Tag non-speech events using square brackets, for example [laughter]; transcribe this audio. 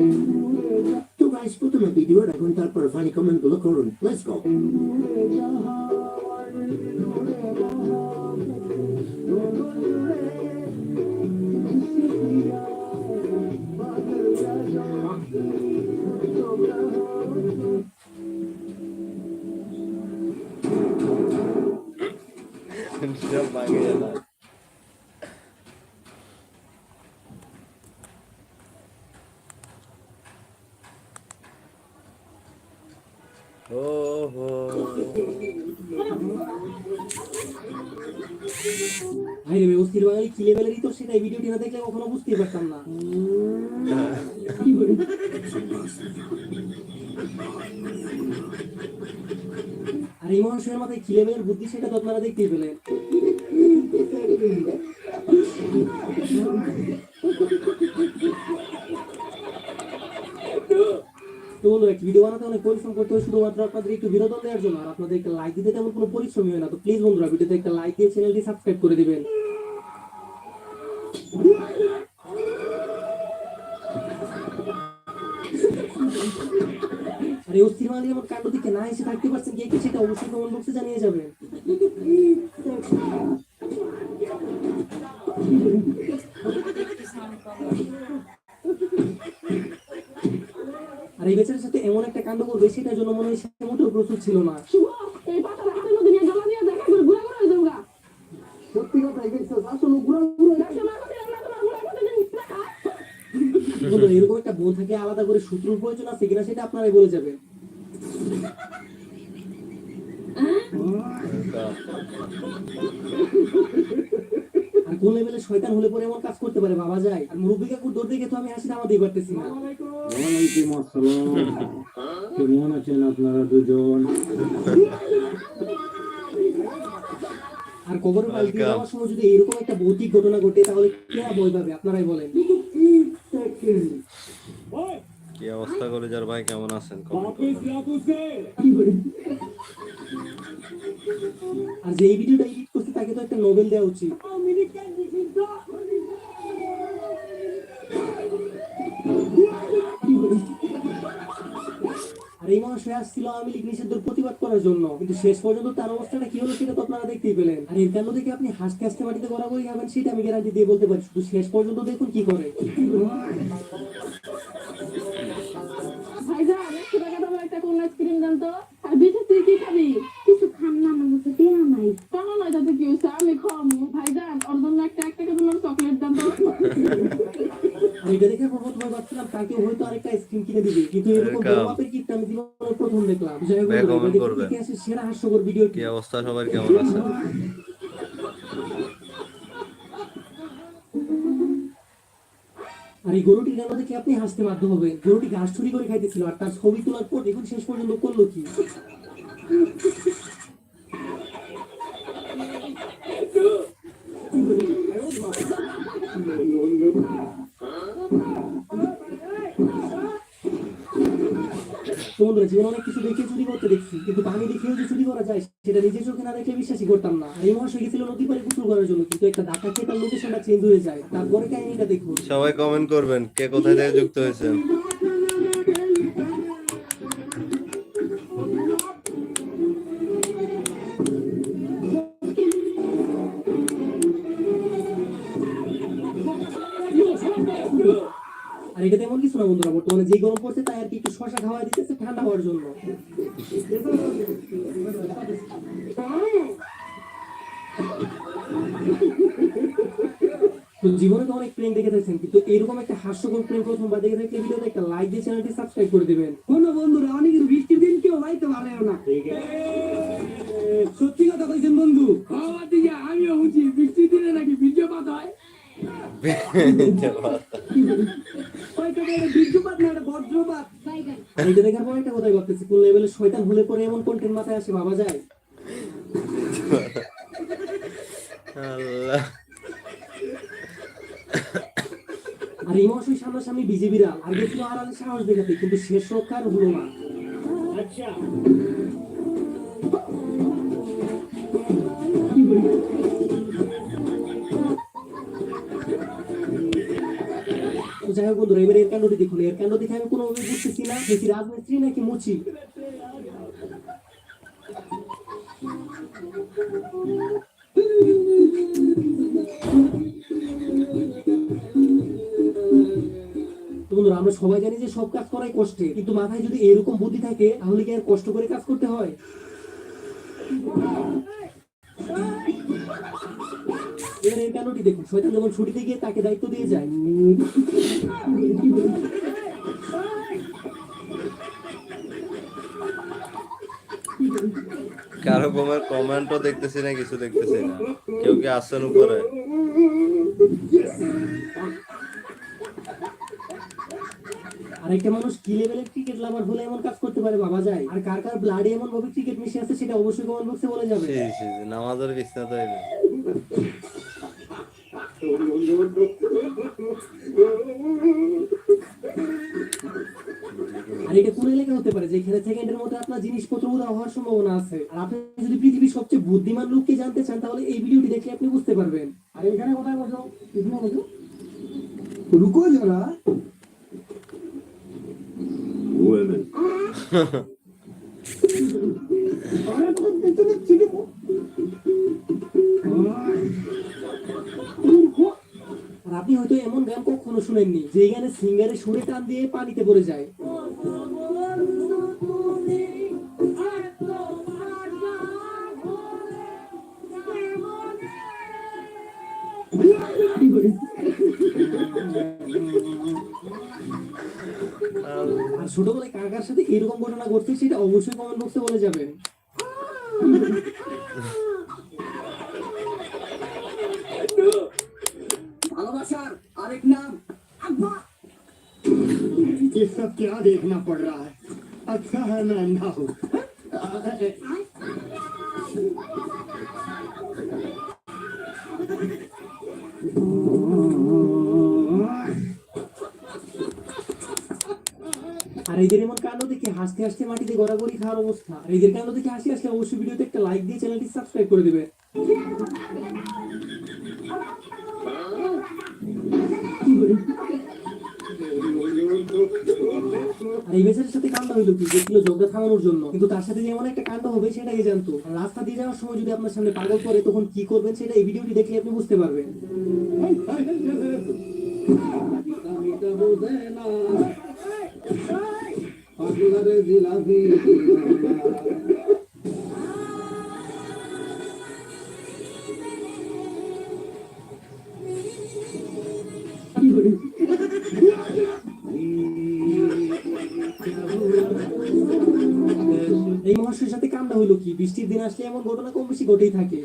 Two guys put them in do it. I went out for a funny comment. Look around. Let's go. ও হো ভাই অস্থির বাঙালি কি লেভেলেরই তো সেটা এই ভিডিওটি না দেখলে কখনো বুঝতেই পারতাম না। আর মানুষের মাথায় কি বুদ্ধি সেটা তো আপনারা দেখতেই পেলেন। তো একটি ভিডিও বানাতে অনেক পরিশ্রম করতে হয় শুধুমাত্র আপনাদের একটু বিনোদন দেওয়ার জন্য। আর আপনাদের লাইক দিতে তেমন কোনো পরিশ্রমই হয় না। তো প্লিজ বন্ধুরা ভিডিওতে একটা লাইক দিয়ে চ্যানেলটি সাবস্ক্রাইব করে দিবেন। আর এই অস্থির বাঙালি আমার কাণ্ড দিকে না এসে থাকতে পারছেন কে কে, সেটা অবশ্যই কমেন্ট বক্সে জানিয়ে যাবেন। এই বেচারের সাথে এমন একটা কাণ্ড করবে সেটার জন্য মনে হয় সে মোটেও প্রস্তুত ছিল না। সত্যি কথা দেখছ আসলে ঘুরা ঘুরা এরকম একটা বোন থাকে আলাদা করে শত্রুর প্রয়োজন আছে কিনা সেটা আপনারাই বলে যাবেন। আর কোন লেভেলে শয়তান হলে পরে এমন কাজ করতে পারে বাবা যায়। আর মুরব্বী কাকুর দৌড় দেখে তো আমি হাসি থামাতেই পারতেছি না। ওয়ালাইকুম আসসালাম। কেমন আছেন আপনারা দুজন? আর কবর পাল দিয়ে যাওয়ার সময় যদি এরকম একটা ভৌতিক ঘটনা ঘটে তাহলে কে ভয় পাবে? আপনারাই বলেন। কি অবস্থা করে যার ভাই? কেমন আছেন? আর যে এই ভিডিওটা এডিট করছে তাকে তো একটা নোবেল দেওয়া উচিত। এই মানুষ আসছিল আওয়ামী লীগ নিষিদ্ধের প্রতিবাদ করার জন্য। কিন্তু শেষ পর্যন্ত তার অবস্থাটা কি হলো সেটা তো আপনারা দেখতেই পেলেন। আর এর কাণ্ড দেখে আপনি হাসতে হাসতে মাটিতে বরাবরই খাবেন সেটা আমি গ্যারান্টি দিয়ে বলতে পারি। শুধু শেষ পর্যন্ত দেখুন কি করে। ভাইজান, একশো একটা কোন আইসক্রিম দেন আর বিশেষ তুই কি খাবি? কিছু খান না, আমার নাই। কেন নয় তাতে কি হয়েছে? আমি খাওয়াবো। ভাইজান, ওর একটা এক চকলেট দেন তো। এটা দেখে প্রথম পাচ্ছিলাম তাকে হয়তো আরেকটা আইসক্রিম কিনে দিবে। কিন্তু এরকম। Welcome. বড় মাপের কিট আমি জীবনে প্রথম দেখলাম। যাই হোক Back comment বন্ধুরা, করবে। ইতিহাসের সেরা হাস্যকর কি অবস্থা সবার কেমন আছেন আর এই গরুটির গান দেখে আপনি হাসতে বাধ্য হবেন? গরুটি ঘাস চুরি করে খাইতেছিল আর তার ছবি তোলার পর দেখুন শেষ পর্যন্ত করল কি। বন্ধুরা, জীবনে অনেক কিছু দেখে চুরি করতে দেখছি, কিন্তু পানি দেখেও যে চুরি করা যায়, সেটা নিজের চোখে না দেখে বিশ্বাসই করতাম না। এই মহাশয় গেছিল নদী পারে গোসল করার জন্য, কিন্তু একটা ধাক্কা খেয়ে তার লোকেশনটা চেঞ্জ হয়ে যায়। তারপরে কাহিনীটা দেখব সবাই কমেন্ট করবেন, কে কোথায় যুক্ত হয়েছেন বন্ধুরা বর্তমানে যে গরম পড়ছে তাই আর কি একটু শশা খাওয়া দিতেছে ঠান্ডা হওয়ার জন্য। তো জীবনে তো অনেক প্রেম দেখে থাকছেন কিন্তু এরকম একটা হাস্যকর প্রেম প্রথমবার দেখে থাকলে ভিডিওতে একটা লাইক দিয়ে চ্যানেলটি সাবস্ক্রাইব করে দিবেন। কোন বন্ধুরা অনেক বৃষ্টির দিন কেউ লাইতে পারে না। সত্যি কথা কইছেন বন্ধু? আমার দিকে আমিও বুঝি বৃষ্টির দিনে নাকি বীর্যপাত হয়? হয়তো এটা বীর্যপাত না এটা বজ্রপাত আর এটা দেখার পর একটা কথাই ভাবতেছি কোন লেভেলে শয়তান হলে পরে এমন কন্টেন্ট মাথায় আসে ভাবা যায়? আল্লাহ। আর এই মহাশয় সামনাসামনি বিজেপিরা আগে আর আগে সাহস দেখাতে কিন্তু শেষ রক্ষা আর হলো না। তো বন্ধুরা, এবার এর কাণ্ডটি দেখুন, এর কাণ্ড দেখে আমি কোনোভাবে বুঝতেছি না, দেখি রাজমিস্ত্রি নাকি মুচি? বন্ধুরা, আমরা সবাই জানি যে সব কাজ করাই কষ্টে, কিন্তু মাথায় যদি এরকম বুদ্ধি থাকে, তাহলে কি আর কষ্ট করে কাজ করতে হয়? এবার দেখুন? শয়তান যখন ছুটিতে গিয়ে তাকে দায়িত্ব দিয়ে যায়। কারও কমের কমেন্টও দেখতেছি না কিছু দেখতেছি না। কেউ কি আসছেন উপরে? আরেকটা মানুষ কি লেভেলের ক্রিকেট লাভার হলে এমন কাজ করতে পারে বাবা যায়? আর কার কার ব্লাডে এমন ভাবে ক্রিকেট মিশে আছে সেটা অবশ্যই কমেন্ট বক্সে বলে যাবে। নামাজের বিছনা তো এনে আর এটা কোন এলাকা হতে পারে? যেখানে সেকেন্ডের মধ্যে আপনার জিনিসপত্র উধাও হওয়ার সম্ভাবনা আছে। আর আপনি যদি পৃথিবীর সবচেয়ে বুদ্ধিমান লোককে জানতে চান তাহলে এই ভিডিওটি দেখে আপনি বুঝতে পারবেন। আর এখানে কোথায় বসো? এখানে বসো। রুকো জরা। Women. [laughs] আপনি হয়তো এমন গান কখনো শুনেননি, যে গানে সিঙ্গারে সুরে টান দিয়ে পানিতে পড়ে যায়। ছোটবেলায় কার কার সাথে এরকম ঘটনা ঘটছে, সেটা অবশ্যই কমেন্ট বক্সে বলে যাবেন। ভালোবাসার আরেক নাম ये सब क्या देखना पड़ रहा है अच्छा है मैं अंधा हूँ আর এদের এমন কাণ্ড দেখে হাসতে হাসতে মাটিতে গড়াগড়ি খাওয়ার অবস্থা আর এদের কাণ্ড দেখে হাসি আসলে অবশ্যই ভিডিওতে একটা লাইক দিয়ে চ্যানেলটি সাবস্ক্রাইব করে দেবে আর এই বেচারের সাথে কাণ্ড হইল কি যে ছিল যোগটা থামানোর জন্য কিন্তু তার সাথে যেমন একটা কাণ্ড হবে সেটাকে জানতো আর রাস্তা দিয়ে যাওয়ার সময় যদি আপনার সামনে পাগল করে তখন কি করবেন সেটা এই ভিডিওটি দেখলে আপনি বুঝতে পারবেন এই হইল কি? বৃষ্টির দিন আসলে এমন ঘটনা কম বেশি ঘটেই থাকে।